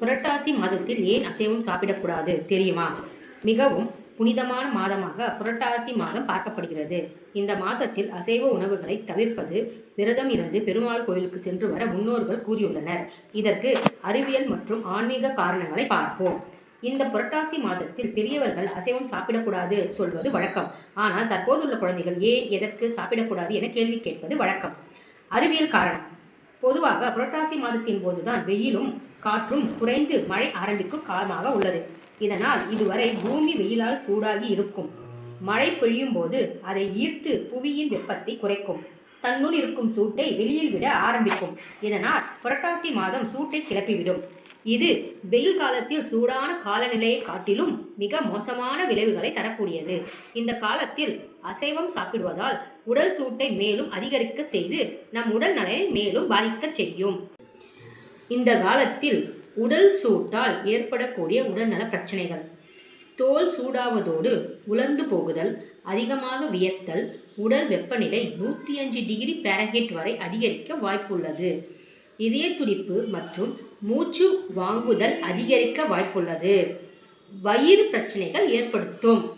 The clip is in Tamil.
புரட்டாசி மாதத்தில் ஏன் அசைவம் சாப்பிடக்கூடாது தெரியுமா? மிகவும் புனிதமான மாதமாக புரட்டாசி மாதம் பார்க்கப்படுகிறது. இந்த மாதத்தில் அசைவ உணவுகளை தவிர்ப்பது விரதம் இருந்து பெருமாள் கோயிலுக்கு சென்று வர முன்னோர்கள் கூறியுள்ளனர். இதற்கு அறிவியல் மற்றும் ஆன்மீக காரணங்களை பார்ப்போம். இந்த புரட்டாசி மாதத்தில் பெரியவர்கள் அசைவம் சாப்பிடக்கூடாது சொல்வது வழக்கம். ஆனால் தற்போதுள்ள குழந்தைகள் ஏன் எதற்கு சாப்பிடக்கூடாது என கேள்வி கேட்பது வழக்கம். அறிவியல் காரணம். பொதுவாக புரட்டாசி மாதத்தின் போதுதான் வெயிலும் காற்றும் குறைந்து மழை ஆரம்பிக்கும் காலமாக உள்ளது. இதனால் இதுவரை பூமி வெயிலால் சூடாகி இருக்கும். மழை பெய்யும் போது அதை ஈர்த்து புவியின் வெப்பத்தை குறைக்கும். தன்னுள் இருக்கும் சூட்டை வெளியில் விட ஆரம்பிக்கும். இதனால் புரட்டாசி மாதம் சூட்டை கிளப்பிவிடும். இது வெயில் காலத்தில் சூடான காலநிலையை காட்டிலும் மிக மோசமான விளைவுகளை தரக்கூடியது. இந்த காலத்தில் அசைவம் சாப்பிடுவதால் உடல் சூட்டை மேலும் அதிகரிக்க செய்து நம் உடல் நலனை மேலும் பாதிக்கச் செய்யும். இந்த காலத்தில் உடல் சூட்டால் ஏற்படக்கூடிய உடல்நல பிரச்சனைகள். தோல் சூடாவதோடு உலர்ந்து போகுதல் அதிகமாக வியர்த்தல் உடல் வெப்பநிலை நூற்றி அஞ்சு டிகிரி பேரகேட் வரை அதிகரிக்க வாய்ப்புள்ளது. இதய துடிப்பு மற்றும் மூச்சு வாங்குதல் அதிகரிக்க வாய்ப்புள்ளது. வயிறு பிரச்சனைகள் ஏற்படுத்தும்.